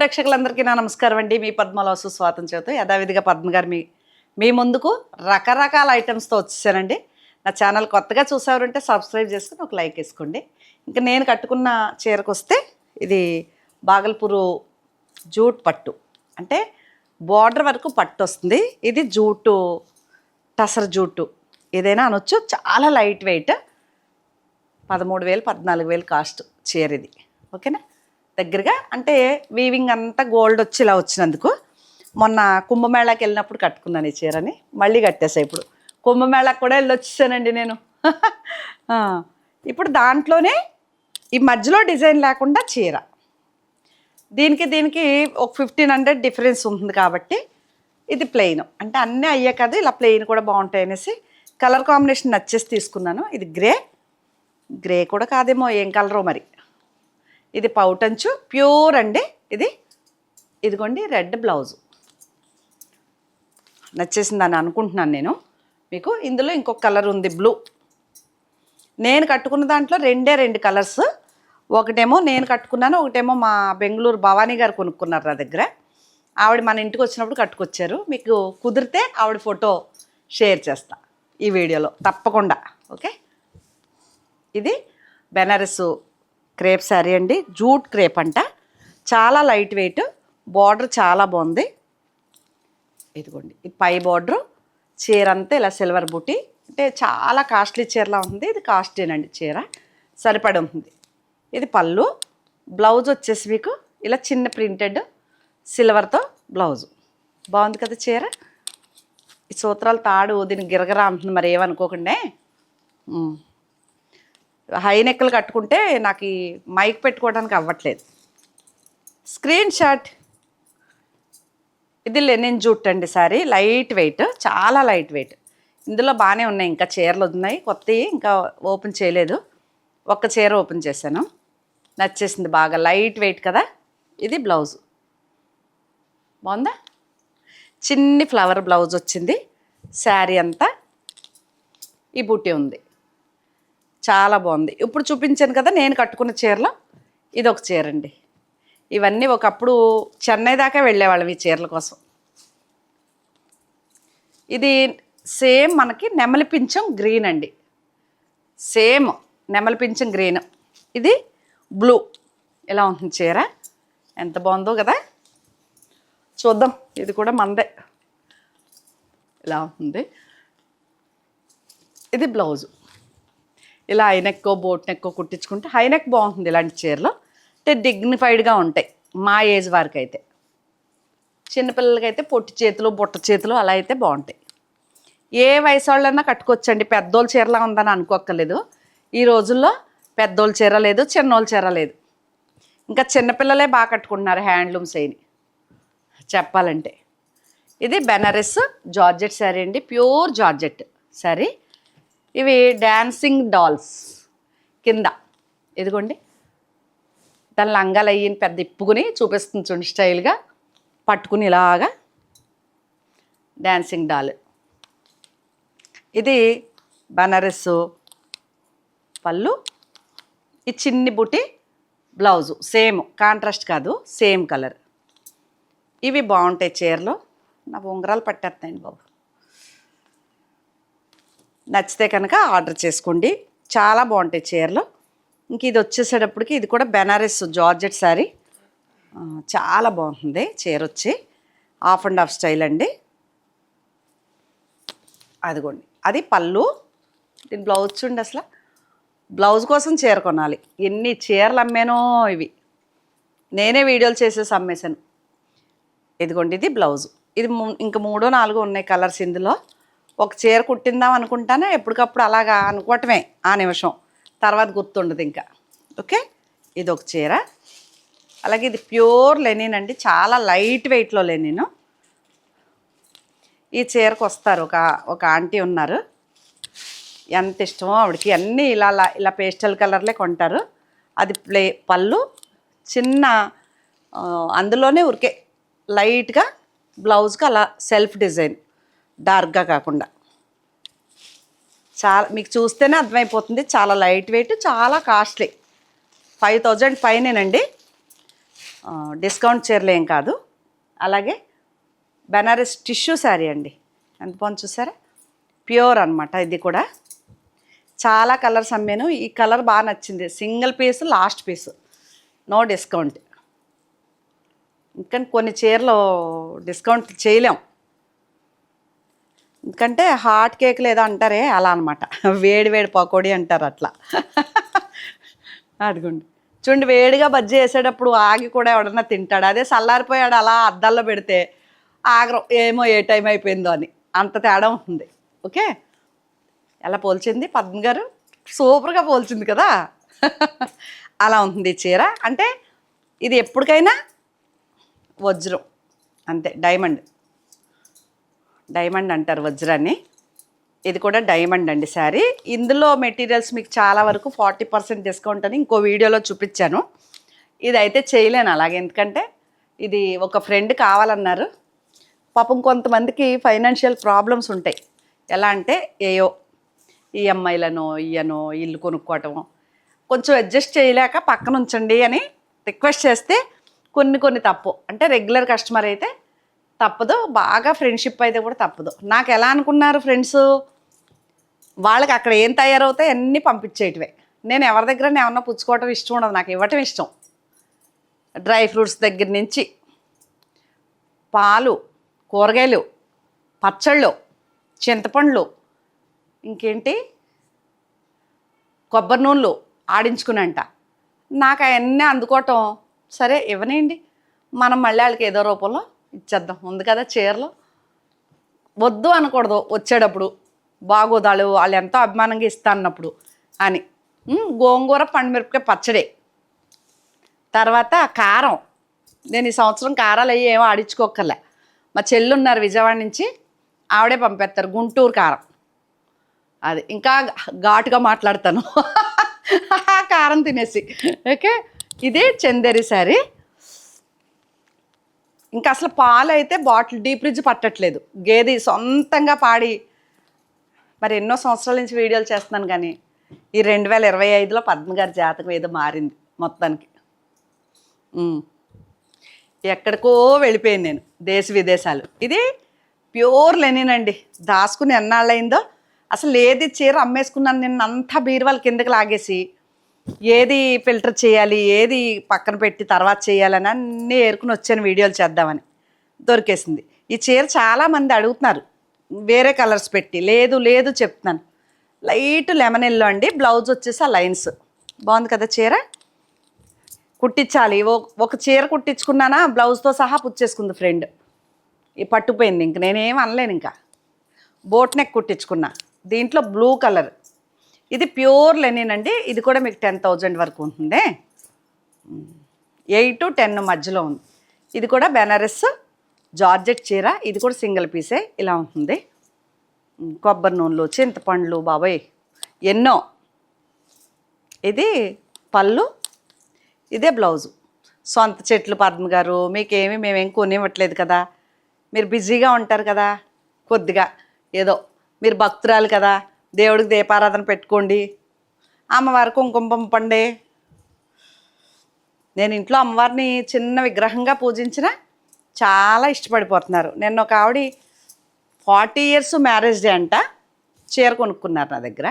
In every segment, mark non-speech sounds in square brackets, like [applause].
ప్రేక్షకులందరికీ నా నమస్కారం అండి. మీ పద్మలో సుస్వాతం చేతు యథావిధిగా పద్మ గారు మీ మీ ముందుకు రకరకాల ఐటమ్స్తో వచ్చేసానండి. నా ఛానల్ కొత్తగా చూసేవారంటే సబ్స్క్రైబ్ చేసుకుని ఒక లైక్ వేసుకోండి. ఇంకా నేను కట్టుకున్న చీరకు వస్తే ఇది బాగల్పూరు జూట్ పట్టు. అంటే బార్డర్ వరకు పట్టు వస్తుంది. ఇది జూటు టసర్ జూటు. ఏదైనా అనొచ్చు. చాలా లైట్ వెయిట్ పదమూడు వేలు పద్నాలుగు వేలు కాస్ట్ చీర ఇది. ఓకేనా? దగ్గరగా అంటే వీవింగ్ అంతా గోల్డ్ వచ్చి ఇలా వచ్చినందుకు మొన్న కుంభమేళాకి వెళ్ళినప్పుడు కట్టుకున్నాను ఈ చీరని మళ్ళీ కట్టేసా ఇప్పుడు. కుంభమేళాకి కూడా వెళ్ళి వచ్చేసానండి నేను [laughs] ఇప్పుడు దాంట్లోనే ఈ మధ్యలో డిజైన్ లేకుండా చీర. దీనికి దీనికి ఒక ఫిఫ్టీన్ హండ్రెడ్ డిఫరెన్స్ ఉంటుంది కాబట్టి ఇది ప్లెయిన్ అంటే అన్నీ అయ్యే కాదు ఇలా ప్లెయిన్ కూడా బాగుంటాయి అనేసి కలర్ కాంబినేషన్ నచ్చేసి తీసుకున్నాను. ఇది గ్రే గ్రే కూడా కాదేమో ఏం కలరో మరి? ఇది పౌటంచు ప్యూర్ అండి. ఇది ఇదిగోండి రెడ్ బ్లౌజు. నచ్చేసిందని అనుకుంటున్నాను నేను. మీకు ఇందులో ఇంకొక కలర్ ఉంది బ్లూ. నేను కట్టుకున్న దాంట్లో రెండే రెండు కలర్స్. ఒకటేమో నేను కట్టుకున్నాను ఒకటేమో మా బెంగళూరు భవానీ గారు కొనుక్కున్నారు నా దగ్గర. ఆవిడ మన ఇంటికి వచ్చినప్పుడు కట్టుకొచ్చారు. మీకు కుదిరితే ఆవిడ ఫోటో షేర్ చేస్తా ఈ వీడియోలో. తప్పకుండా. ఓకే? ఇది బెనారస్ క్రేప్ శారీ అండి. జూట్ క్రేప్ అంట. చాలా లైట్ వెయిట్. బార్డర్ చాలా బాగుంది. ఇదిగోండి. ఇది పై బార్డరు. చీర అంతా ఇలా సిల్వర్ బుట్టి అంటే చాలా కాస్ట్లీ చీరలా ఉంది. ఇది కాస్ట్లీనండి చీర. సరిపడి ఉంటుంది. ఇది పళ్ళు. బ్లౌజ్ వచ్చేసి మీకు ఇలా చిన్న ప్రింటెడ్ సిల్వర్తో బ్లౌజు. బాగుంది కదా చీర? ఈ సూత్రాలు తాడు దీనికి గిరగరా అంటుంది మరి ఏమనుకోకుండా. హై నెక్కలు కట్టుకుంటే నాకు ఈ మైక్ పెట్టుకోవడానికి అవ్వట్లేదు. Screen shot. ఇది లెనిన్ జూట్ అండి సారీ. లైట్ వెయిట్ చాలా లైట్ వెయిట్. ఇందులో బాగానే ఉన్నాయి ఇంకా చీరలు ఉన్నాయి. కొత్తవి ఇంకా ఓపెన్ చేయలేదు. ఒక్క చీర ఓపెన్ చేశాను. నచ్చేసింది బాగా. లైట్ వెయిట్ కదా? ఇది బ్లౌజ్. బాగుందా? చిన్ని ఫ్లవర్ బ్లౌజ్ వచ్చింది. శారీ అంతా ఈ బుట్టి ఉంది. చాలా బాగుంది. ఇప్పుడు చూపించాను కదా నేను కట్టుకున్న చీరలో ఇది ఒక చీర అండి ఇవన్నీ ఒకప్పుడు చెన్నై దాకా వెళ్ళేవాళ్ళం ఈ చీరల కోసం. ఇది సేమ్ మనకి నెమలి పింఛం గ్రీన్ అండి. సేమ్ నెమలి పింఛం గ్రీన్. ఇది బ్లూ. ఎలా ఉంటుంది చీర. ఎంత బాగుందో కదా. చూద్దాం ఇది కూడా మందే. ఇలా ఉంటుంది. ఇది బ్లౌజు. ఇలా హైనెక్కో బోట్ నెక్కో కుట్టించుకుంటే హైనెక్ బాగుంటుంది ఇలాంటి చీరలు. అంటే డిగ్నిఫైడ్గా ఉంటాయి మా ఏజ్ వారికి అయితే చిన్నపిల్లలకైతే పొట్టి చేతులు బుట్ట చేతులు అలా అయితే బాగుంటాయి. ఏ వయసు వాళ్ళైనా కట్టుకోవచ్చండి. పెద్దోళ్ళ చీరలా ఉందని అనుకోక్కర్లేదు. ఈ రోజుల్లో పెద్దోళ్ళ చీర లేదు చిన్నోళ్ళ చీర లేదు. ఇంకా చిన్నపిల్లలే బాగా కట్టుకుంటున్నారు హ్యాండ్లూమ్స్ అయిని. చెప్పాలంటే. ఇది బెనారస్ జార్జెట్ శారీ అండి. Pure georgette saree. ఇవి డాన్సింగ్ డాల్స్ కింద. ఇదిగోండి. దాని లంగాలు అయ్యి పెద్ద ఇప్పుకుని చూపిస్తుంది చూడండి స్టైల్గా పట్టుకుని ఇలాగా డాన్సింగ్ డాల్ ఇది బనారస్ పళ్ళు. ఈ చిన్ని బుట్టి బ్లౌజు. సేమ్ కాంట్రాస్ట్ కాదు సేమ్ కలర్. ఇవి బాగుంటాయి చీరలు. నా ఉంగరాలు పట్టేస్తాయండి బాబు. నచ్చితే కనుక ఆర్డర్ చేసుకోండి. చాలా బాగుంటాయి చీరలు. ఇంక ఇది వచ్చేసేటప్పటికి ఇది కూడా బెనారస్ జార్జెట్ శారీ చాలా బాగుంటుంది చీర వచ్చి. హాఫ్ అండ్ హాఫ్ స్టైల్ అండి. అదిగోండి. అది పళ్ళు. దీని బ్లౌజ్ చూడండి అసలు. బ్లౌజ్ కోసం చీర కొనాలి. ఎన్ని చీరలు అమ్మానో ఇవి. నేనే వీడియోలు చేసేసి అమ్మేశాను. ఇదిగోండి ఇది బ్లౌజ్ ఇది ఇంకా ఇంక మూడో నాలుగో ఉన్నాయి కలర్స్ ఇందులో. ఒక చీర కుట్టిందాం అనుకుంటానే? ఎప్పటికప్పుడు అలాగా అనుకోవటమే ఆ నిమిషం. తర్వాత గుర్తుండదు ఇంకా. ఓకే? ఇది ఒక చీర. అలాగే ఇది ప్యూర్ లెనిన్ అండి. చాలా లైట్ వెయిట్లో లెనిన్. ఈ చీరకు వస్తారు. ఒక ఒక ఆంటీ ఉన్నారు. ఎంత ఇష్టమో ఆవిడకి. అన్నీ ఇలా ఇలా పేస్టల్ కలర్లే కొంటారు. అది ప్లే పళ్ళు చిన్న అందులోనే ఉరికే లైట్గా బ్లౌజ్కి అలా సెల్ఫ్ డిజైన్. డార్క్గా కాకుండా. చాలా మీకు చూస్తేనే అర్థమైపోతుంది చాలా లైట్ వెయిట్ చాలా కాస్ట్లీ. ఫైవ్ థౌజండ్ పైనేనండి. డిస్కౌంట్ చీరలేం కాదు. అలాగే బెనారస్ టిష్యూ శారీ అండి. ఎంత బాగుంది చూసారా? ప్యూర్ అనమాట ఇది కూడా. చాలా కలర్స్ అమ్మాను. ఈ కలర్ బాగా నచ్చింది. Single piece last piece. No discount. ఇంకా కొన్ని చీరలు డిస్కౌంట్ చేయలేం. ఎందుకంటే హాట్ కేక్ లేదా అంటారే అలా అనమాట వేడి వేడి పకోడీ అంటారు అట్లా. అడుగుండి. చూడండి వేడిగా బజ్జీ వేసేటప్పుడు ఆగి కూడా ఎవడన్నా తింటాడు? అదే చల్లారిపోయాడు అలా అద్దాల్లో పెడితే ఆగరం ఏమో ఏ టైం అయిపోయిందో అని. అంత తేడా ఉంది ఓకే? ఎలా పోల్చింది? పద్మ గారు? సూపర్గా పోల్చింది కదా? అలా ఉంటుంది చీర. అంటే ఇది ఎప్పటికైనా వజ్రం. అంతే డైమండ్. డైమండ్ అంటారు వజ్రాన్ని. ఇది కూడా డైమండ్ అండి శారీ. ఇందులో మెటీరియల్స్ మీకు చాలా వరకు ఫార్టీ పర్సెంట్ డిస్కౌంట్ అని ఇంకో వీడియోలో చూపించాను. ఇది అయితే చేయలేను అలాగే. ఎందుకంటే ఇది ఒక ఫ్రెండ్ కావాలన్నారు. పాపం కొంతమందికి ఫైనాన్షియల్ ప్రాబ్లమ్స్ ఉంటాయి. ఎలా అంటే ఏయో ఈఎంఐలను ఇయ్యనో ఇల్లు కొనుక్కోవటమో. కొంచెం అడ్జస్ట్ చేయలేక పక్కన ఉంచండి అని రిక్వెస్ట్ చేస్తే కొన్ని కొన్ని తప్పు. అంటే రెగ్యులర్ కస్టమర్ అయితే తప్పదు. బాగా ఫ్రెండ్షిప్ అయితే కూడా తప్పదు. నాకు ఎలా అనుకున్నారు ఫ్రెండ్స్ వాళ్ళకి అక్కడ ఏం తయారవుతాయి అన్నీ పంపించేయటమే నేను ఎవరి దగ్గర ఏమన్నా పుచ్చుకోవటం ఇష్టం ఉండదు. నాకు ఇవ్వటం ఇష్టం. డ్రై ఫ్రూట్స్ దగ్గర నుంచి పాలు కూరగాయలు పచ్చళ్ళు చింతపండ్లు ఇంకేంటి? కొబ్బరి నూనెలు ఆడించుకునంట. నాకు అవన్నీ అందుకోవటం సరే ఇవ్వనండి మనం మళ్ళీ వాళ్ళకి ఏదో రూపంలో ఇచ్చేద్దాం. ఉంది కదా చీరలు? వద్దు అనకూడదు. వచ్చేటప్పుడు బాగోదాలు వాళ్ళు ఎంతో అభిమానంగా ఇస్తా అన్నప్పుడు అని గోంగూర పండుమిరపకాయ పచ్చడి. తర్వాత కారం. నేను ఈ సంవత్సరం కారాలు అయ్యి ఏమో ఆడించుకోకర్లే మా చెల్లి ఉన్నారు విజయవాడ నుంచి ఆవిడే పంపేస్తారు గుంటూరు కారం. అది ఇంకా ఘాటుగా మాట్లాడతాను. [laughs] కారం తినేసి. ఓకే. ఇది చందేరి శారీ ఇంకా అసలు పాలు అయితే బాటిల్ డీప్ ఫ్రిడ్జ్ పట్టట్లేదు. గేది సొంతంగా పాడి మరి ఎన్నో సంవత్సరాల నుంచి వీడియోలు చేస్తున్నాను కానీ ఈ రెండు వేల ఇరవై ఐదులో పద్మ గారి జాతకం ఏదో మారింది మొత్తానికి. ఎక్కడికో వెళ్ళిపోయింది నేను దేశ విదేశాలు. ఇది ప్యూర్ లెనినండి దాచుకుని ఎన్నాళ్ళయిందో అసలు ఏది చీర అమ్మేసుకున్నాను నిన్నంతా బీరువాల కిందకి లాగేసి ఏది ఫిల్టర్ చేయాలి ఏది పక్కన పెట్టి తర్వాత చేయాలని అన్నీ ఏరుకుని వచ్చాను వీడియోలు చేద్దామని. దొరికేసింది. ఈ చీర చాలామంది అడుగుతున్నారు. వేరే కలర్స్ పెట్టి లేదు లేదు చెప్తున్నాను. లైట్ లెమన్ ఎల్లో అండి బ్లౌజ్ వచ్చేసి ఆ లైన్స్. బాగుంది కదా చీర? కుట్టించాలి. ఓ- ఒక చీర కుట్టించుకున్నానా బ్లౌజ్తో సహా పుచ్చేసుకుంది ఫ్రెండ్. ఈ పట్టుపోయింది ఇంక నేనేం అనలేను ఇంకా. బోట్ నెక్ కుట్టించుకున్నా. దీంట్లో బ్లూ కలర్. ఇది ప్యూర్ లెనిన్ అండి. ఇది కూడా మీకు టెన్ థౌజండ్ వరకు ఉంటుంది. ఎయిట్ టు టెన్ మధ్యలో ఉంది. ఇది కూడా బెనారస్ జార్జెట్ చీర. ఇది కూడా సింగిల్ పీసే ఇలా ఉంటుంది. కొబ్బరి నూనెలు చింతపండ్లు బాబాయ్ ఎన్నో. ఇది పళ్ళు ఇదే బ్లౌజు. సొంత చెట్లు పద్మ గారు మీకేమి మేమేం కొనివ్వట్లేదు కదా. మీరు బిజీగా ఉంటారు కదా కొద్దిగా. ఏదో మీరు భక్తురాలు కదా దేవుడికి దీపారాధన పెట్టుకోండి. అమ్మవారికి కుంకుమ పంపండి. నేను ఇంట్లో అమ్మవారిని చిన్న విగ్రహంగా పూజించిన చాలా ఇష్టపడిపోతున్నారు. నేను ఒక ఆవిడ ఫార్టీ ఇయర్స్ మ్యారేజ్ డే అంట చీర కొనుక్కున్నారు నా దగ్గర.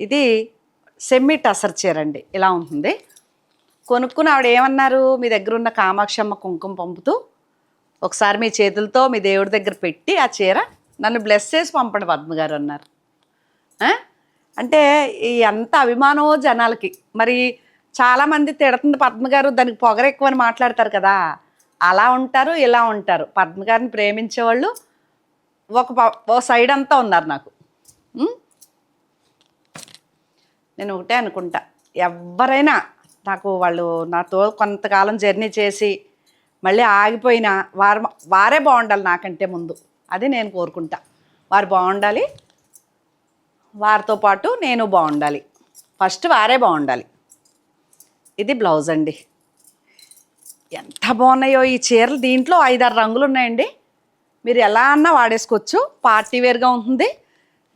ఇది సెమ్మి టసర్ చీర అండి ఇలా ఉంటుంది. కొనుక్కుని ఆవిడ ఏమన్నారు మీ దగ్గర ఉన్న కామాక్షమ్మ కుంకుమ పంపుతూ ఒకసారి మీ చేతులతో మీ దేవుడి దగ్గర పెట్టి ఆ చీర నన్ను బ్లెస్ చేసి పంపండి పద్మ గారు అన్నారు. అంటే ఎంత అభిమానమో జనాలకి. మరి చాలామంది తిడుతుంది పద్మ గారు దానికి పొగర ఎక్కువ అని మాట్లాడతారు కదా. అలా ఉంటారు ఇలా ఉంటారు. పద్మ గారిని ప్రేమించేవాళ్ళు ఒక ప- ఓ సైడ్ అంతా ఉన్నారు నాకు. నేను ఒకటే అనుకుంటా. ఎవరైనా నాకు వాళ్ళు నాతో కొంతకాలం జర్నీ చేసి మళ్ళీ ఆగిపోయినా వారు వారే బాగుండాలి నాకంటే ముందు. అది నేను కోరుకుంటా. వారు బాగుండాలి వారితో పాటు నేను బాగుండాలి. ఫస్ట్ వారే బాగుండాలి. ఇది బ్లౌజ్ అండి. ఎంత బాగున్నాయో ఈ చీరలు. దీంట్లో ఐదారు రంగులు ఉన్నాయండి. మీరు ఎలా అన్నా వాడేసుకోవచ్చు. పార్టీ వేర్గా ఉంటుంది.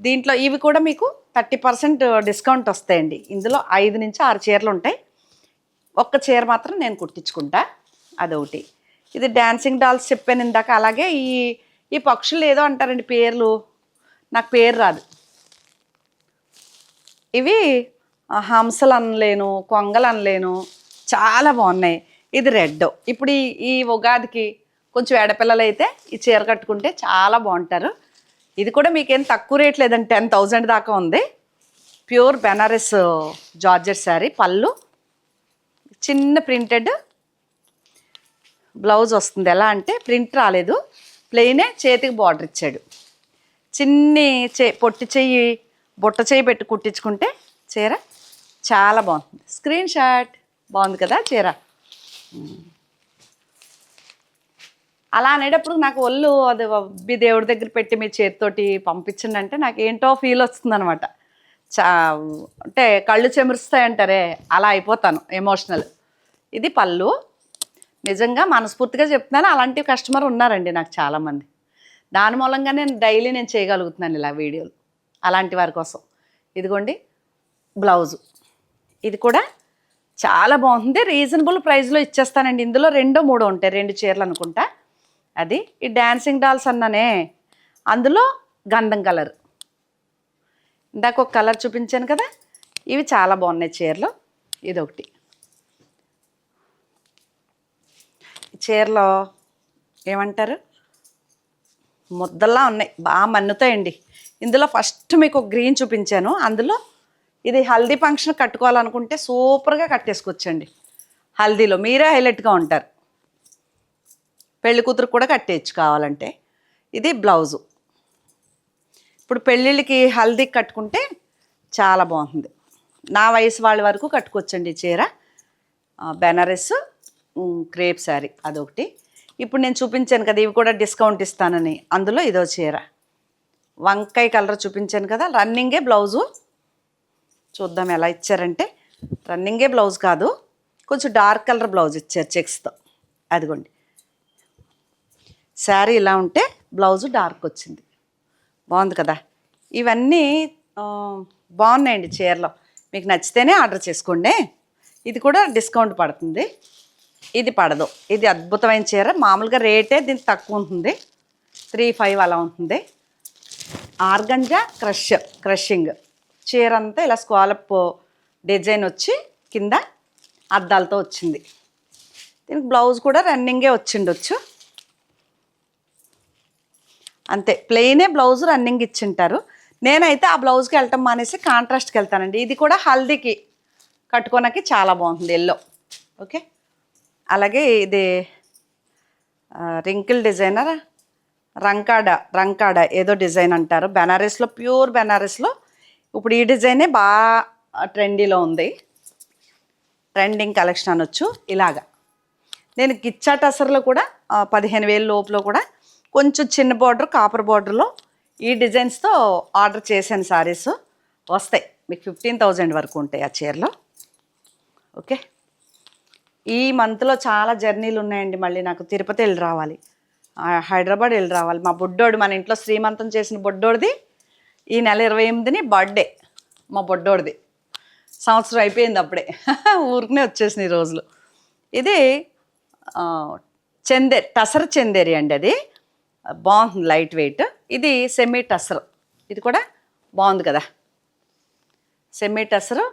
దీంట్లో ఇవి కూడా మీకు థర్టీ పర్సెంట్ డిస్కౌంట్ వస్తాయండి. ఇందులో ఐదు నుంచి ఆరు చీరలు ఉంటాయి. ఒక్క చీర మాత్రం నేను కుట్టించుకుంటా. అదొకటి. ఇది డ్యాన్సింగ్ డాల్స్ చెప్పాను ఇందాక. అలాగే ఈ ఈ పక్షులు ఏదో అంటారండి పేర్లు. నాకు పేరు రాదు. ఇవి హంసలు అనలేను కొంగలు అనలేను చాలా బాగున్నాయి. ఇది రెడ్. ఇప్పుడు ఈ ఈ ఉగాదికి కొంచెం ఎడపిల్లలు అయితే ఈ చీర కట్టుకుంటే చాలా బాగుంటారు. ఇది కూడా మీకేం తక్కువ రేట్ లేదండి టెన్ థౌజండ్ దాకా ఉంది. ప్యూర్ బెనారస్ జార్జెట్ శారీ పళ్ళు. చిన్న ప్రింటెడ్ బ్లౌజ్ వస్తుంది. ఎలా అంటే ప్రింట్ రాలేదు. ప్లెయినే చేతికి బార్డర్ ఇచ్చాడు. చిన్ని చే పొట్టి చెయ్యి బుట్ట చేయి పెట్టి కుట్టించుకుంటే చీర చాలా బాగుంటుంది. స్క్రీన్ షాట్ బాగుంది కదా చీర? అలా అనేటప్పుడు నాకు ఒళ్ళు అది మీ దేవుడి దగ్గర పెట్టి మీ చేతితోటి పంపించండి అంటే నాకు ఏంటో ఫీల్ వస్తుంది అనమాట చా అంటే కళ్ళు చెమురుస్తాయంటారే అలా అయిపోతాను ఎమోషనల్ ఇది పళ్ళు. నిజంగా మనస్ఫూర్తిగా చెప్తున్నాను అలాంటి కస్టమర్ ఉన్నారండి నాకు చాలామంది. దాని మూలంగా నేను డైలీ నేను చేయగలుగుతున్నాను ఇలా వీడియోలు. అలాంటి వారి కోసం. ఇదిగోండి బ్లౌజు. ఇది కూడా చాలా బాగుంది. రీజనబుల్ ప్రైస్లో ఇచ్చేస్తానండి. ఇందులో రెండో మూడో ఉంటాయి. రెండు చీరలు అనుకుంటా. అది ఈ డాన్సింగ్ డాల్స్ అన్ననే. అందులో గంధం కలర్. ఇందాక ఒక కలర్ చూపించాను కదా. ఇవి చాలా బాగున్నాయి చీరలు. ఇదొకటి. చీరలో ఏమంటారు? ముద్దల్లా ఉన్నాయి. బాగా మన్నుతాయండి. ఇందులో ఫస్ట్ మీకు ఒక గ్రీన్ చూపించాను. అందులో ఇది హల్దీ ఫంక్షన్ కట్టుకోవాలనుకుంటే సూపర్గా కట్టేసుకోవచ్చండి హల్దీలో మీరే హైలైట్గా ఉంటారు. పెళ్ళి కూతురు కూడా కట్టేయచ్చు కావాలంటే. ఇది బ్లౌజు. ఇప్పుడు పెళ్ళిళ్ళకి హల్దీ కట్టుకుంటే చాలా బాగుంది. నా వయసు వాళ్ళ వరకు కట్టుకోవచ్చండి చీర. బెనారస్ క్రేప్ శారీ అదొకటి. ఇప్పుడు నేను చూపించాను కదా ఇవి కూడా డిస్కౌంట్ ఇస్తానని. అందులో ఇదో చీర. వంకాయ కలర్ చూపించాను కదా రన్నింగే బ్లౌజు చూద్దాం ఎలా ఇచ్చారంటే రన్నింగే బ్లౌజ్ కాదు కొంచెం డార్క్ కలర్ బ్లౌజ్ ఇచ్చారు చెక్స్తో. అదిగోండి. శారీ ఇలా ఉంటే బ్లౌజు డార్క్ వచ్చింది. బాగుంది కదా? ఇవన్నీ బాగున్నాయండి చీరలో. మీకు నచ్చితేనే ఆర్డర్ చేసుకోండి. ఇది కూడా డిస్కౌంట్ పడుతుంది. ఇది పడదు. ఇది అద్భుతమైన చీర. మామూలుగా రేటే దీనికి తక్కువ ఉంటుంది. త్రీ ఫైవ్ అలా ఉంటుంది. Organza crush crushing. చీర అంతా ఇలా స్కాలప్ డిజైన్ వచ్చి కింద అద్దాలతో వచ్చింది. దీనికి బ్లౌజ్ కూడా రన్నింగే వచ్చిండొచ్చు. అంతే ప్లెయినే బ్లౌజ్ రన్నింగ్ ఇచ్చింటారు. నేనైతే ఆ బ్లౌజ్కి వెళ్ళటం మానేసి కాంట్రాస్ట్కి వెళ్తానండి. ఇది కూడా హల్దీకి కట్టుకోనకి చాలా బాగుంటుంది ఎల్లో. ఓకే? అలాగే ఇది రింకిల్ డిజైనర్? రంకాడ రంకాడ ఏదో డిజైన్ అంటారు. బెనారస్లో ప్యూర్ బెనారస్లో ఇప్పుడు ఈ డిజైనే బాగా ట్రెండీలో ఉంది. ట్రెండింగ్ కలెక్షన్ అనొచ్చు. ఇలాగా. నేను గిచ్చా టసర్లో కూడా పదిహేను వేల లోపులో కూడా కొంచెం చిన్న బార్డర్ కాపర్ బార్డర్లో ఈ డిజైన్స్తో ఆర్డర్ చేశాను శారీస్ వస్తాయి. మీకు ఫిఫ్టీన్ థౌజండ్ వరకు ఉంటాయి ఆ చీరలో. ఓకే? ఈ మంత్లో చాలా జర్నీలు ఉన్నాయండి. మళ్ళీ నాకు తిరుపతి వెళ్ళి రావాలి. హైదరాబాద్ వెళ్ళి రావాలి. మా బుడ్డోడు మన ఇంట్లో శ్రీమంతం చేసిన బుడ్డోడిది. ఈ నెల ఇరవై ఎనిమిదిని బర్త్డే మా బుడ్డోడిది. సంవత్సరం అయిపోయింది అప్పుడే. [laughs] ఊరికనే వచ్చేసినాయి ఈ రోజులు. ఇది చెందే టసర్ చందేరి అండి అది. బాగుంది లైట్ వెయిట్. ఇది సెమీ టసర్. ఇది కూడా బాగుంది కదా. సెమీ టసర్.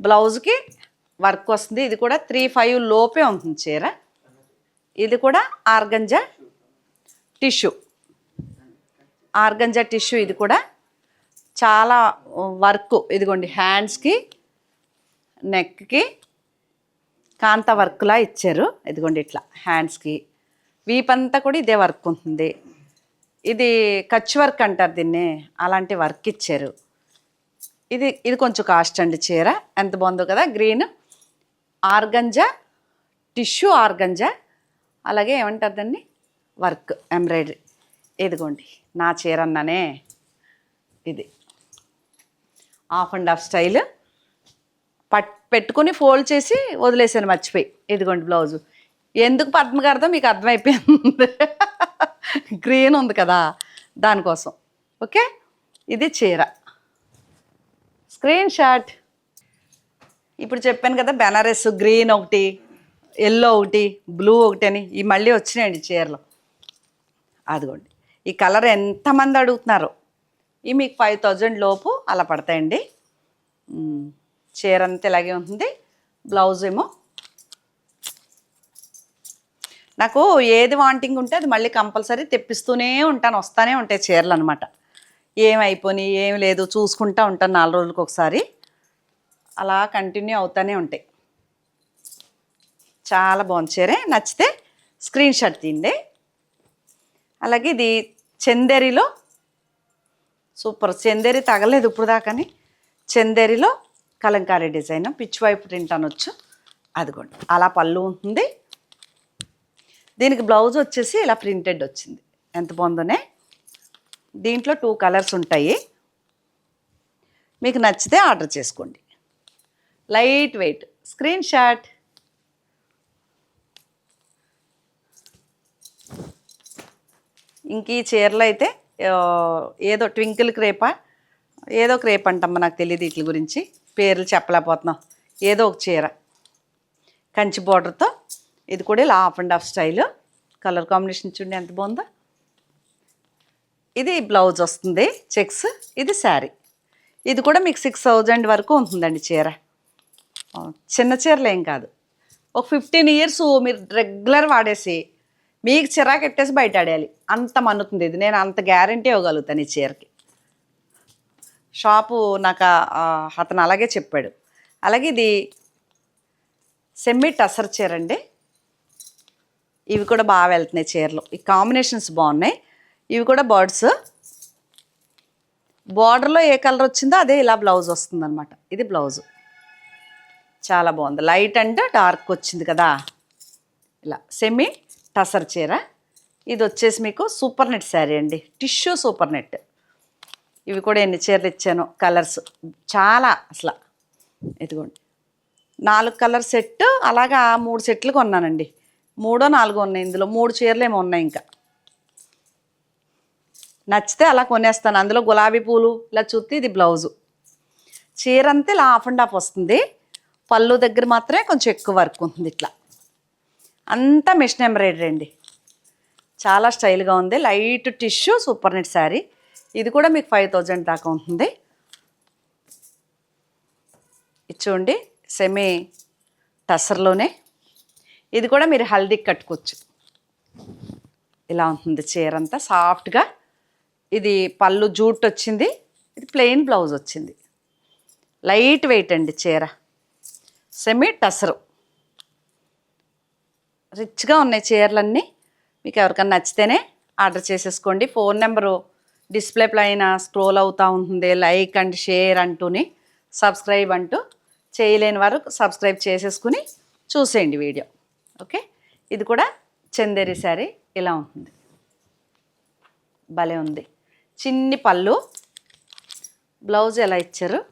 బ్లౌజ్కి వర్క్ వస్తుంది. ఇది కూడా త్రీ ఫైవ్ లోపే ఉంటుంది చీర. ఇది కూడా ఆర్గంజా టిష్యూ. ఆర్గంజా టిష్యూ ఇది కూడా చాలా వర్క్. ఇదిగోండి హ్యాండ్స్కి నెక్కి కాంత వర్క్లా ఇచ్చారు. ఇదిగోండి ఇట్లా హ్యాండ్స్కి. వీపంతా కూడా ఇదే వర్క్ ఉంటుంది. ఇది కచ్ వర్క్ అంటారు దీన్ని. అలాంటి వర్క్ ఇచ్చారు. ఇది ఇది కొంచెం కాస్ట్ అండి చీర. ఎంత బాగుందో కదా గ్రీన్. Organza tissue organza. అలాగే ఏమంటారు దాన్ని? Work embroidery. ఇదిగోండి నా చీర అన్నానే. ఇది. ఆఫ్ అండ్ ఆఫ్ స్టైల్ పట్ పెట్టుకుని ఫోల్డ్ చేసి వదిలేసాను మర్చిపోయి. ఇదిగోండి బ్లౌజు ఎందుకు పద్మగారితో మీకు అర్థమైపోయింది. [laughs] గ్రీన్ ఉంది కదా దానికోసం. ఓకే? ఇది చీర. స్క్రీన్ షాట్ ఇప్పుడు చెప్పాను కదా బెనారస్ గ్రీన్ ఒకటి ఎల్లో ఒకటి బ్లూ ఒకటి అని. ఈ మళ్ళీ వచ్చినాయండి చీరలు. అదిగోండి. ఈ కలర్ ఎంతమంది అడుగుతున్నారు? ఈ మీకు ఫైవ్ థౌజండ్ లోపు అలా పడతాయండి. చీర అంతా ఇలాగే ఉంటుంది. బ్లౌజ్ ఏమో. నాకు ఏది వాంటింగ్ ఉంటే అది మళ్ళీ కంపల్సరీ తెప్పిస్తూనే ఉంటాను. వస్తానే ఉంటాయి చీరలు అనమాట ఏమైపోయినాయి ఏం లేదు. చూసుకుంటా ఉంటాను నాలుగు రోజులకు ఒకసారి. అలా కంటిన్యూ అవుతానే ఉంటాయి. చాలా బాగుంది చీరే. నచ్చితే స్క్రీన్ షాట్ తీయండి. అలాగే ఇది చందేరిలో సూపర్. చందేరి తగలేదు ఇప్పుడు దాకాని చందేరిలో కలంకారీ డిజైన్. పిచ్చి వైపు ప్రింట్ అనొచ్చు. అదిగోండి. అలా పళ్ళు ఉంటుంది. దీనికి బ్లౌజ్ వచ్చేసి ఇలా ప్రింటెడ్ వచ్చింది. ఎంత బాగుందోనే? దీంట్లో టూ కలర్స్ ఉంటాయి. మీకు నచ్చితే ఆర్డర్ చేసుకోండి. Light weight. Screen shot. ఇంక ఈ చీరలు అయితే ఏదో ట్వింకిల్ క్రేపా ఏదో క్రేప్ అంటమ్మ నాకు తెలియదు వీటి గురించి. పేర్లు చెప్పలేకపోతున్నాం. ఏదో ఒక చీర. కంచి బార్డర్తో. ఇది కూడా ఇలా half and half style. Colour combination చూడండి ఎంత బాగుందో. ఇది బ్లౌజ్ వస్తుంది చెక్స్. ఇది శారీ. ఇది కూడా మీకు సిక్స్ థౌజండ్ వరకు ఉంటుందండి చీర. చిన్న చీరలు ఏం కాదు. ఒక ఫిఫ్టీన్ ఇయర్స్ మీరు రెగ్యులర్ వాడేసి మీకు చిరాకు ఎట్టేసి బయట ఆడేయాలి అంత మన్నుతుంది ఇది. నేను అంత గ్యారంటీ ఇవ్వగలుగుతాను ఈ చీరకి. షాపు నాకు అతను అలాగే చెప్పాడు. అలాగే ఇది సెమ్మి టసర్ చీర అండి. ఇవి కూడా బాగా వెళ్తున్నాయి చీరలు. ఈ కాంబినేషన్స్ బాగున్నాయి. ఇవి కూడా బర్డ్స్. బార్డర్లో ఏ కలర్ వచ్చిందో అదే ఇలా బ్లౌజ్ వస్తుంది ఇది బ్లౌజ్. చాలా బాగుంది. లైట్ అండ్ డార్క్ వచ్చింది కదా. ఇలా సెమీ టసర్ చీర. ఇది వచ్చేసి మీకు సూపర్ నెట్ శారీ అండి. Tissue super net. ఇవి కూడా ఎన్ని చీరలు ఇచ్చాను కలర్స్. చాలా అసలు. ఇదిగోండి. నాలుగు కలర్ సెట్ అలాగా మూడు సెట్లు కొన్నానండి. మూడో నాలుగో ఉన్నాయి ఇందులో. మూడు చీరలు ఏమో ఉన్నాయి ఇంకా. నచ్చితే అలా కొనేస్తాను. అందులో గులాబీ పూలు ఇలా చూస్తే ఇది బ్లౌజు. చీర అంతా ఇలా ఆఫ్ అండ్ ఆఫ్ వస్తుంది. పళ్ళు దగ్గర మాత్రమే కొంచెం ఎక్కువ వర్క్ ఉంటుంది ఇట్లా. అంతా మిషన్ ఎంబ్రాయిడరీ అండి. చాలా స్టైల్గా ఉంది. Light tissue super net sari. ఇది కూడా మీకు ఫైవ్ థౌజండ్ దాకా ఉంటుంది. ఇది చూడండి సెమీ టసర్లోనే ఇది కూడా మీరు హల్దీకి కట్టుకోవచ్చు. ఇలా ఉంటుంది చీర అంతా సాఫ్ట్గా. ఇది పళ్ళు జూట్ వచ్చింది ఇది ప్లెయిన్ బ్లౌజ్ వచ్చింది. లైట్ వెయిట్ అండి చీర. సెమీ టసరు రిచ్గా ఉన్నాయి చీరలన్నీ. మీకు ఎవరికైనా నచ్చితేనే ఆర్డర్ చేసేసుకోండి. ఫోన్ నెంబరు డిస్ప్లే పైన స్క్రోల్ అవుతూ ఉంటుంది. లైక్ అండ్ షేర్ అంటూని సబ్స్క్రైబ్ అంటూ చేయలేని వారు సబ్స్క్రైబ్ చేసేసుకుని చూసేయండి వీడియో. ఓకే? ఇది కూడా చందేరి శారీ. ఇలా ఉంటుంది. భలే ఉంది. చిన్ని పళ్ళు. బ్లౌజ్ ఎలా ఇచ్చారు?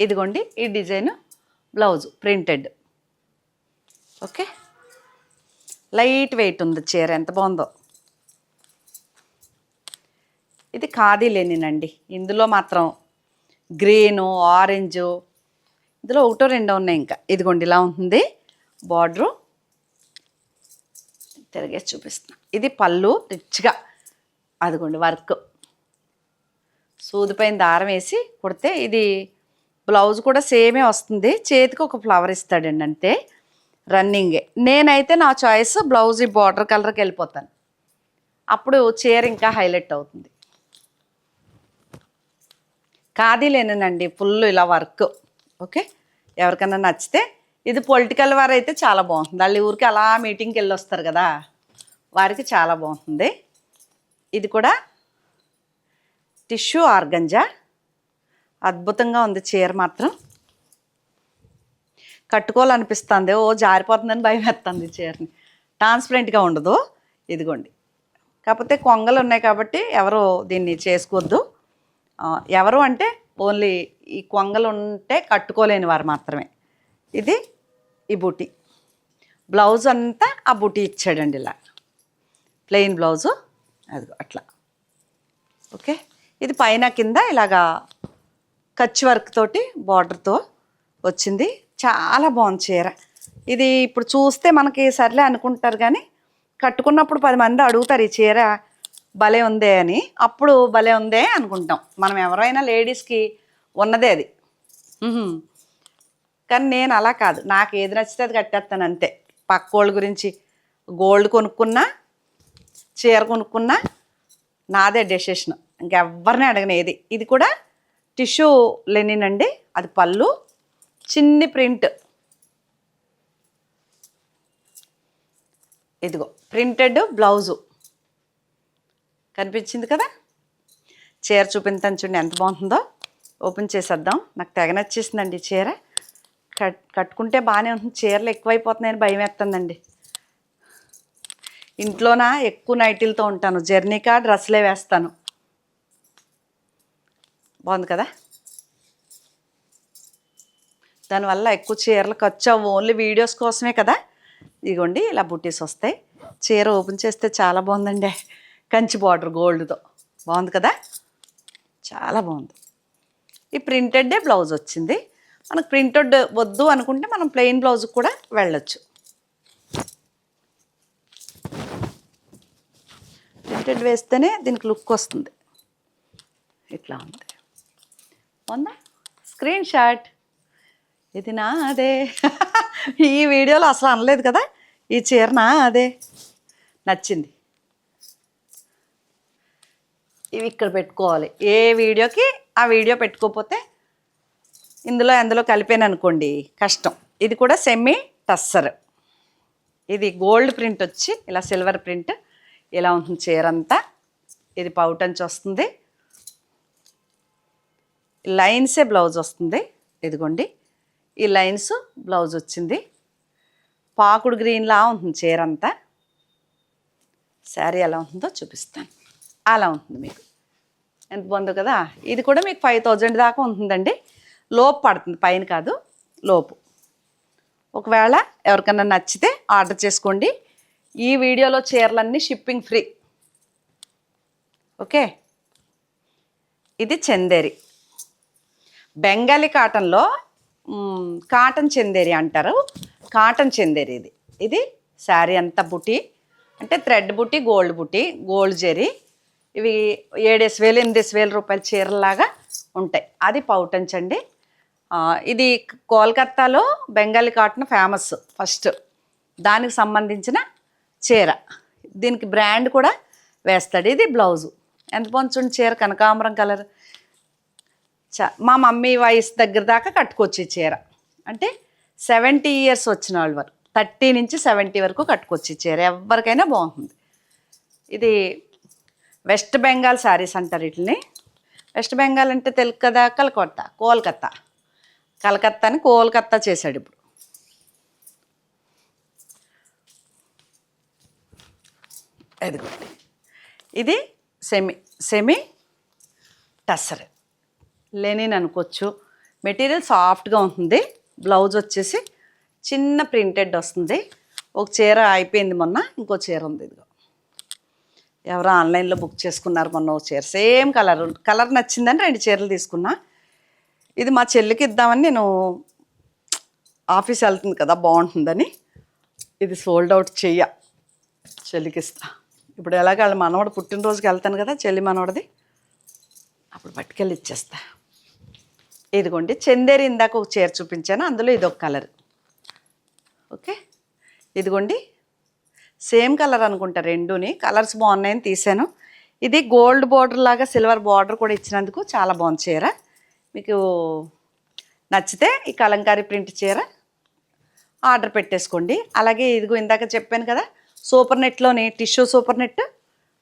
ఇదిగోండి ఈ design blouse printed. Okay? Light weight ఉంది చీర. ఎంత బాగుందో. ఇది ఖాదీ లెనినండి. ఇందులో మాత్రం గ్రీను ఆరెంజు ఇందులో ఒకటో రెండో ఉన్నాయి ఇంకా. ఇదిగోండి ఇలా ఉంటుంది. బార్డరు. తిరిగేసి చూపిస్తున్నా. ఇది పళ్ళు రిచ్గా. అదిగోండి వర్క్. సూదిపైన దారం వేసి కుడితే ఇది బ్లౌజ్ కూడా సేమే వస్తుంది. చేతికి ఒక ఫ్లవర్ ఇస్తాడండి అంతే. రన్నింగే. నేనైతే నా చాయిస్ బ్లౌజ్ బార్డర్ కలర్కి వెళ్ళిపోతాను. అప్పుడు చీర ఇంకా హైలైట్ అవుతుంది. ఖాదీలేనండి ఫుల్ ఇలా వర్క్. ఓకే? ఎవరికైనా నచ్చితే ఇది పొలిటికల్ వారు అయితే చాలా బాగుంటుంది. వాళ్ళ ఊరికి అలా మీటింగ్కి వెళ్ళి వస్తారు కదా వారికి చాలా బాగుంటుంది. ఇది కూడా టిష్యూ ఆర్గంజా. అద్భుతంగా ఉంది చీర మాత్రం. కట్టుకోవాలనిపిస్తుంది. ఓ జారిపోతుందని భయం వేస్తుంది చీరని. ట్రాన్స్పరెంట్గా ఉండదు. ఇదిగోండి. కాకపోతే కొంగలు ఉన్నాయి కాబట్టి ఎవరు దీన్ని చేసుకోవద్దు ఎవరు అంటే ఓన్లీ ఈ కొంగలు ఉంటే కట్టుకోలేని వారు మాత్రమే. ఇది ఈ బూటీ. బ్లౌజ్ అంతా ఆ బూటీ ఇచ్చాడండి ఇలా. ప్లెయిన్ బ్లౌజు అది అట్లా. ఓకే? ఇది పైన కింద ఇలాగా కచ్ వర్క్ తోటి బార్డర్తో వచ్చింది. చాలా బాగుంది చీర. ఇది ఇప్పుడు చూస్తే మనకి సర్లే అనుకుంటారు కానీ కట్టుకున్నప్పుడు పది మంది అడుగుతారు ఈ చీర భలే ఉందే అని. అప్పుడు భలే ఉందే అనుకుంటాం. మనం ఎవరైనా లేడీస్కి ఉన్నదే అది. కానీ నేను అలా కాదు. నాకు ఏది నచ్చితే అది కట్టేస్తాను అంతే. పక్కోళ్ళ గురించి గోల్డ్ కొనుక్కున్నా చీర కొనుక్కున్నా నాదే డెసిషన్. ఇంకెవ్వరిని అడగనేది ఇది కూడా టిష్యూ లెనిన్ అండి. అది పళ్ళు. చిన్ని ప్రింట్. ఇదిగో ప్రింటెడ్ బ్లౌజు. కనిపించింది కదా? చీర చూపించాను చూడండి ఎంత బాగుంటుందో. ఓపెన్ చేసేద్దాం. నాకు తెగ నచ్చేసిందండి చీర. కట్ కట్టుకుంటే బాగానే ఉంటుంది. చీరలు ఎక్కువైపోతున్నాయని భయం వేస్తుందండి. ఇంట్లోనా? ఎక్కువ నైటీలతో ఉంటాను. జర్నీకా డ్రెస్లే వేస్తాను. బాగుంది కదా? దానివల్ల ఎక్కువ చీరలు ఖర్చు ఓన్లీ వీడియోస్ కోసమే కదా? ఇదిగోండి ఇలా బుట్టీస్ వస్తాయి. చీర ఓపెన్ చేస్తే చాలా బాగుందండి. కంచి బార్డర్ గోల్డ్తో. బాగుంది కదా? చాలా బాగుంది. ఈ ప్రింటెడ్డే బ్లౌజ్ వచ్చింది. మనకు ప్రింటెడ్ వద్దు అనుకుంటే మనం ప్లెయిన్ బ్లౌజ్ కూడా వెళ్ళొచ్చు. ప్రింటెడ్ వేస్తేనే దీనికి లుక్ వస్తుంది. ఇట్లా ఉంది. ఉందా స్క్రీన్ షాట్. ఇది నా అదే [laughs] ఈ వీడియోలో అసలు అనలేదు కదా? ఈ చీర నా అదే నచ్చింది. ఇవి ఇక్కడ పెట్టుకోవాలి. ఏ వీడియోకి ఆ వీడియో పెట్టుకోకపోతే ఇందులో ఎందులో కలిపాను అనుకోండి కష్టం. ఇది కూడా సెమీ టస్సర్. ఇది గోల్డ్ ప్రింట్ వచ్చి ఇలా సిల్వర్ ప్రింట్ ఇలా ఉంటుంది చీర అంతా ఇది పౌటంచి వస్తుంది. లైన్సే బ్లౌజ్ వస్తుంది. ఇదిగోండి. ఈ లైన్స్ బ్లౌజ్ వచ్చింది. పాకుడు గ్రీన్లా ఉంటుంది చీర అంతా శారీ ఎలా ఉంటుందో చూపిస్తాను. అలా ఉంటుంది మీకు. ఎంత బాగుందో కదా? ఇది కూడా మీకు ఫైవ్ థౌజండ్ దాకా ఉంటుందండి. లోపు పడుతుంది పైన కాదు లోపు. ఒకవేళ ఎవరికన్నా నచ్చితే ఆర్డర్ చేసుకోండి. ఈ వీడియోలో చీరలన్నీ షిప్పింగ్ ఫ్రీ ఓకే? ఇది చందేరి. బెంగాలీ కాటన్లో కాటన్ చందేరి అంటారు. కాటన్ చందేరి ఇది. ఇది శారీ అంతా బుట్టి అంటే థ్రెడ్ బుట్టి గోల్డ్ బుట్టి గోల్డ్ జెరీ. ఇవి ఏడేసి వేలు ఎనిమిదేసి వేల రూపాయల చీరలాగా ఉంటాయి. అది పౌటంచ్ అండి ఇది కోల్కత్తాలో బెంగాలీ కాటన్ ఫేమస్ ఫస్ట్ దానికి సంబంధించిన చీర. దీనికి బ్రాండ్ కూడా వేస్తాడు. ఇది బ్లౌజు. ఎంత పొంచుండి చీర కనకాంబరం కలర్ మా మమ్మీ వయసు దగ్గర దాకా కట్టుకొచ్చి చీర. అంటే సెవెంటీ ఇయర్స్ వచ్చిన వాళ్ళ వరకు థర్టీ నుంచి సెవెంటీ వరకు కట్టుకొచ్చి చీర ఎవరికైనా బాగుంటుంది. ఇది వెస్ట్ బెంగాల్ శారీస్ అంటారు వీటిని. వెస్ట్ బెంగాల్ అంటే తెలుగు కదా కలకత్తా కోల్కత్తా. కలకత్తాని కోల్కత్తా చేశాడు ఇప్పుడు. ఇదిగోండి. ఇది సెమీ సెమీ టస్సర్. లెనిన్ అనుకోవచ్చు. మెటీరియల్ సాఫ్ట్గా ఉంటుంది. బ్లౌజ్ వచ్చేసి చిన్న ప్రింటెడ్ వస్తుంది. ఒక చీర అయిపోయింది మొన్న ఇంకో చీర ఉంది ఇదిగో. ఎవరో ఆన్లైన్లో బుక్ చేసుకున్నారు మొన్న ఒక చీర. సేమ్ కలర్ కలర్ నచ్చిందని రెండు చీరలు తీసుకున్నా. ఇది మా చెల్లికి ఇద్దామని నేను ఆఫీస్ వెళ్తుంది కదా బాగుంటుందని. ఇది సోల్డ్ అవుట్ చెయ్య. చెల్లికి ఇస్తా. ఇప్పుడు ఎలాగ వాళ్ళ మనవడు పుట్టినరోజుకి వెళ్తాను కదా చెల్లి మనవడిది. అప్పుడు పట్టుకెళ్ళి ఇచ్చేస్తా. ఇదిగోండి చందేరి ఇందాక ఒక చీర చూపించాను అందులో ఇది ఒక కలర్. ఓకే? ఇదిగోండి సేమ్ కలర్ అనుకుంటా రెండుని. కలర్స్ బాగున్నాయని తీసాను ఇది గోల్డ్ బార్డర్ లాగా సిల్వర్ బార్డర్ కూడా ఇచ్చినందుకు చాలా బాగుంది చీర. మీకు నచ్చితే ఈ కలంకారీ ప్రింట్ చీర ఆర్డర్ పెట్టేసుకోండి. అలాగే ఇదిగో ఇందాక చెప్పాను కదా సూపర్ నెట్లోని టిష్యూ సూపర్ నెట్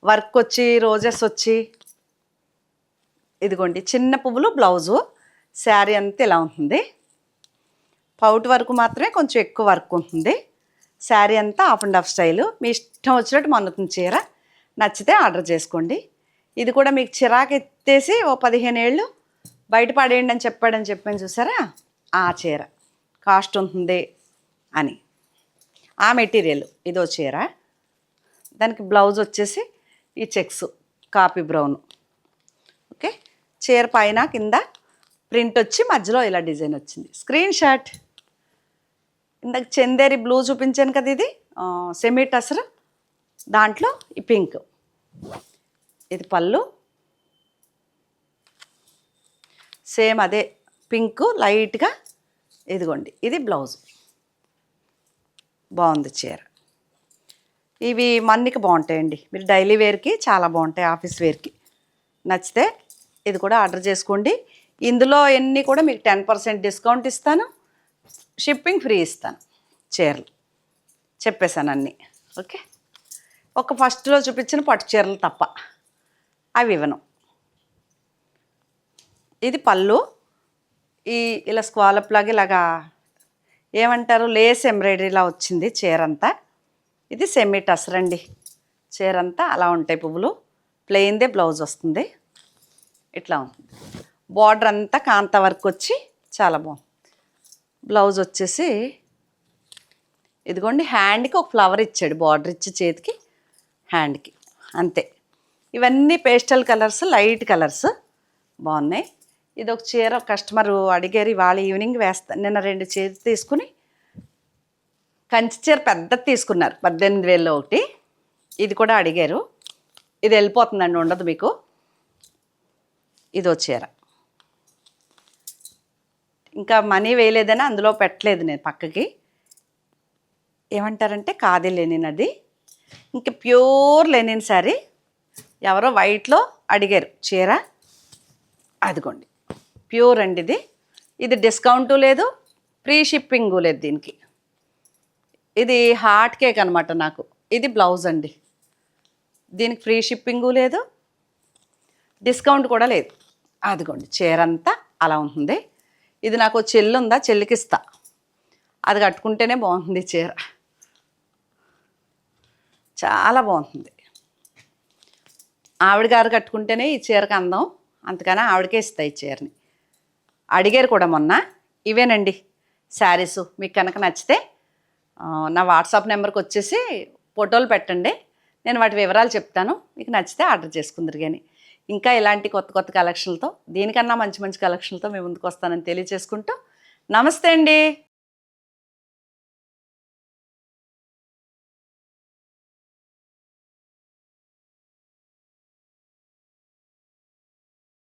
వర్క్ వచ్చి రోజెస్ వచ్చి ఇదిగోండి చిన్న పువ్వులు బ్లౌజు. శారీ అంతా ఇలా ఉంటుంది. పౌట్ వరకు మాత్రమే కొంచెం ఎక్కువ వర్క్ ఉంటుంది. శారీ అంతా ఆఫ్ అండ్ ఆఫ్ స్టైలు. మీ ఇష్టం వచ్చినట్టు మన్నుతుంది చీర. నచ్చితే ఆర్డర్ చేసుకోండి. ఇది కూడా మీకు చిరాకు ఎత్తేసి ఓ పదిహేను ఏళ్ళు బయట పడేయండి అని చెప్పాడని చెప్పాను చూసారా? ఆ చీర. కాస్ట్ ఉంటుంది అని. ఆ మెటీరియల్. ఇదో చీర. దానికి బ్లౌజ్ వచ్చేసి ఈ చెక్స్. Copy brown. ఓకే? చీర పైన కింద ప్రింట్ వచ్చి మధ్యలో ఇలా డిజైన్ వచ్చింది. Screenshot. ఇందాక చందేరి బ్లూ చూపించాను కదా ఇది. సెమీ టసర్. దాంట్లో ఈ పింక్. ఇది పళ్ళు. సేమ్ అదే పింక్ లైట్గా ఇదిగోండి. ఇది బ్లౌజ్. బాగుంది చీర. ఇవి మన్నికి బాగుంటాయండి. మీరు డైలీ వేర్కి చాలా బాగుంటాయి ఆఫీస్ వేర్కి. నచ్చితే ఇది కూడా ఆర్డర్ చేసుకోండి. ఇందులో ఎన్ని కూడా మీకు టెన్ పర్సెంట్ డిస్కౌంట్ ఇస్తాను. షిప్పింగ్ ఫ్రీ ఇస్తాను. చీరలు. చెప్పేశాను అన్నీ. ఓకే? ఒక ఫస్ట్లో చూపించిన పట్టు చీరలు తప్ప. అవి ఇవ్వను. ఇది పళ్ళు. ఈ ఇలా స్క్వాలప్ లాగా ఇలాగా ఏమంటారు? లేస్ ఎంబ్రాయిడరీలా వచ్చింది చీర అంతా ఇది సెమీ టసర్ అండి. చీర అంతా అలా ఉంటాయి పువ్వులు. ప్లెయిన్దే బ్లౌజ్ వస్తుంది. ఇట్లా ఉంటుంది. బార్డర్ అంతా కాంత వర్క్ వచ్చి చాలా బాగుంది. బ్లౌజ్ వచ్చేసి ఇదిగోండి హ్యాండ్కి ఒక ఫ్లవర్ ఇచ్చాడు బార్డర్ ఇచ్చి చేతికి హ్యాండ్కి. అంతే. ఇవన్నీ పేస్టల్ కలర్స్ లైట్ కలర్స్ బాగున్నాయి. ఇది ఒక చీర కస్టమర్ అడిగారు ఇవాళ ఈవినింగ్ వేస్తాను నిన్న రెండు చీర తీసుకుని కంచి చీర పెద్దది తీసుకున్నారు పద్దెనిమిది వేలలో ఒకటి. ఇది కూడా అడిగారు. ఇది వెళ్ళిపోతుందండి ఉండదు మీకు. ఇదో చీర. ఇంకా మనీ వేయలేదని అందులో పెట్టలేదు నేను పక్కకి. ఏమంటారంటే కాదే లెనిన్ అది. ఇంకా ప్యూర్ లెనిన్ శారీ. ఎవరో వైట్లో అడిగారు చీర. అదిగోండి. ప్యూర్ అండి ఇది. ఇది డిస్కౌంటు లేదు ఫ్రీ షిప్పింగు లేదు దీనికి. ఇది హార్ట్ కేక్ అనమాట నాకు. ఇది బ్లౌజ్ అండి. దీనికి ఫ్రీ షిప్పింగు లేదు డిస్కౌంట్ కూడా లేదు. అదిగోండి చీర అంతా అలా ఉంటుంది. ఇది నాకు ఓ చెల్లి ఉందా చెల్లికి ఇస్తా అది కట్టుకుంటేనే బాగుంటుంది ఈ చీర. చాలా బాగుంటుంది ఆవిడ గారు కట్టుకుంటేనే ఈ చీరకు అందం. అందుకని ఆవిడకే ఇస్తా ఈ చీరని. అడిగారు కూడా మొన్న. ఇవేనండి? శారీస్. మీకు కనుక నచ్చితే నా వాట్సాప్ నెంబర్కి వచ్చేసి ఫోటోలు పెట్టండి. నేను వాటి వివరాలు చెప్తాను. మీకు నచ్చితే ఆర్డర్ చేసుకుందరు కానీ ఇంకా ఇలాంటి కొత్త కొత్త కలెక్షన్లతో దీనికన్నా మంచి మంచి కలెక్షన్లతో మేము ముందుకు వస్తానని తెలియజేసుకుంటూ నమస్తే అండి.